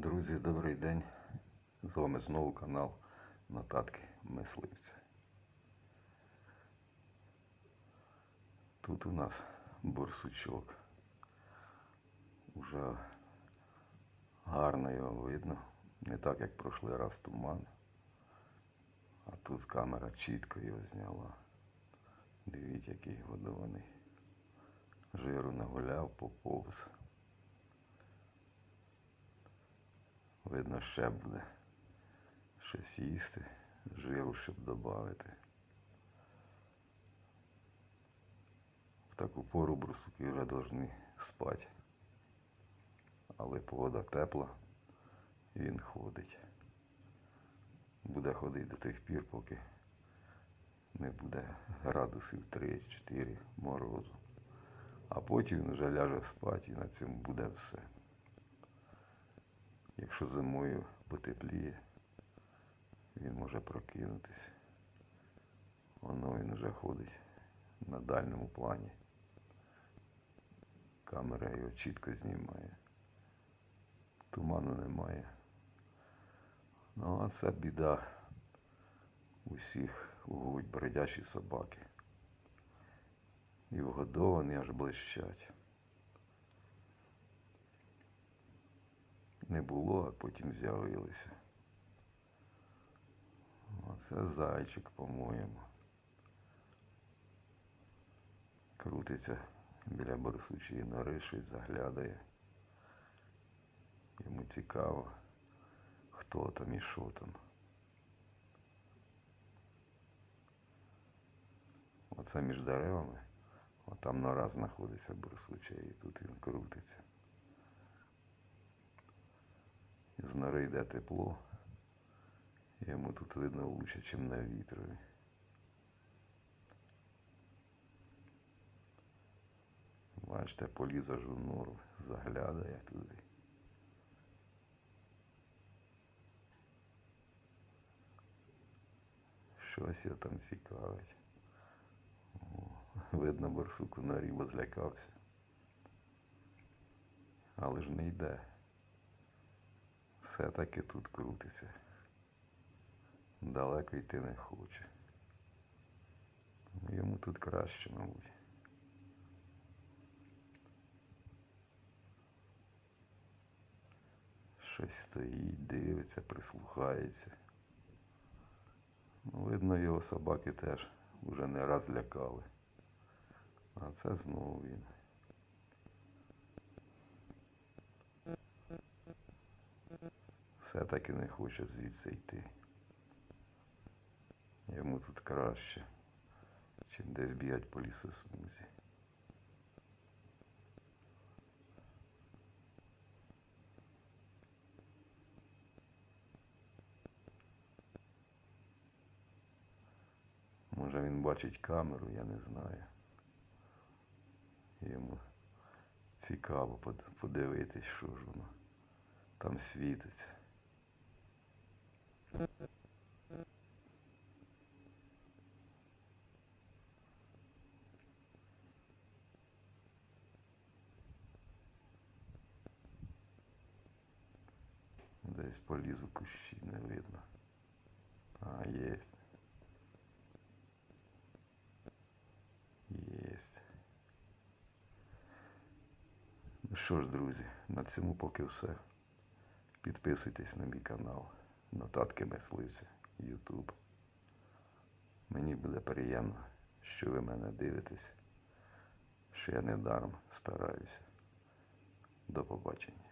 Друзі, добрий день. З вами знову канал Нотатки Мисливця. Тут у нас борсучок. Уже гарно його видно. Не так, як прошлий раз туман. А тут камера чітко його зняла. Дивіться, який годований. Жиру нагуляв, поповз. Видно, ще буде щось їсти, жиру щоб додати. В таку пору брусуки вже повинні спати. Але погода тепла, він ходить. Буде ходити до тих пір, поки не буде градусів 3-4 морозу. А потім він вже ляже спати і на цьому буде все. Якщо зимою потепліє, він може прокинутися. Воно він вже ходить на дальньому плані. Камера його чітко знімає. Туману немає. Ну, а це біда усіх угодь бродячі собаки. І вгодовані аж блищать. Не було, а потім з'явилися. Оце зайчик, по-моєму. Крутиться біля борсучої нори, щось заглядає. Йому цікаво, хто там і що там. Оце між деревами, отам нора знаходиться борсуча і тут він крутиться. З нори йде тепло. Йому тут видно лучше, ніж на вітрові. Бачите, поліз аж у нору, заглядає туди. Щось його там цікавить. О, видно, борсук у норі, злякався. Але ж не йде все-таки тут крутиться. Далеко йти не хоче. Йому тут краще, мабуть. Щось стоїть, дивиться, прислухається. Ну, видно, його собаки теж вже не раз лякали. А це знову він. Все-таки не хоче звідси йти. Йому тут краще, чим десь бігать по лісосмузі. Може він бачить камеру, я не знаю. Йому цікаво подивитись, що ж воно там світиться. Десь поліз у кущі, не видно. А, єсть. Єсть. Ну що ж, друзі, на цьому поки все. Підписуйтесь на мій канал. Нотатки мисливця, Ютуб. Мені буде приємно, що ви мене дивитесь, що я недаром стараюся. До побачення.